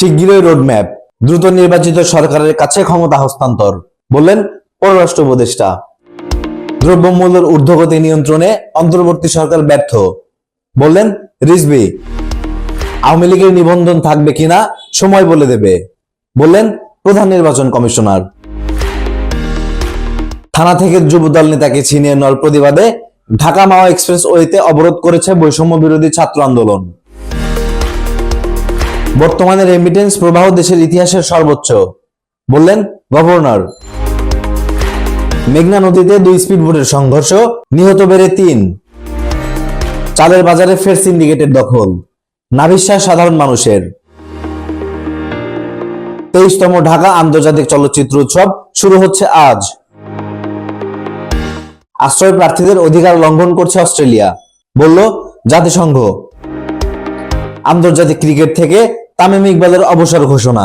শিগগিরই রোডম্যাপ। দ্রুত নির্বাচিত সরকারের কাছে ক্ষমতা হস্তান্তর, বললেন পররাষ্ট্র উপদেষ্টা। দ্রব্যমূল্যের ঊর্ধ্বগতি নিয়ন্ত্রণে অন্তর্বর্তী সরকার ব্যর্থ, বললেন রিজবি আওয়ামী লীগের নিবন্ধন থাকবে কিনা সময় বলে দেবে, বললেন প্রধান নির্বাচন কমিশনার। থানা থেকে যুবদল নেতাকে ছিনিয়ে নেওয়ার প্রতিবাদে ঢাকা মাওয়া এক্সপ্রেস ওয়েতে অবরোধ করেছে বৈষম্য বিরোধী ছাত্র আন্দোলন। বর্তমানে রেমিটেন্স প্রবাহ দেশের ইতিহাসের সর্বোচ্চ, বললেন গভর্নর। মেঘনা নদীতে দুই স্পিড স্পিডবোটের সংঘর্ষ, নিহত বেড়ে তিন। চালের বাজারে ফের সিন্ডিকেটের দখল, নাভিশ্বাস সাধারণ মানুষের। তেইশতম ঢাকা আন্তর্জাতিক চলচ্চিত্র উৎসব শুরু হচ্ছে আজ। আশ্রয় প্রার্থীদের অধিকার লঙ্ঘন করছে অস্ট্রেলিয়া, বলল জাতিসংঘ। আন্তর্জাতিক ক্রিকেট থেকে তামিম ইকবালের অবসর ঘোষণা।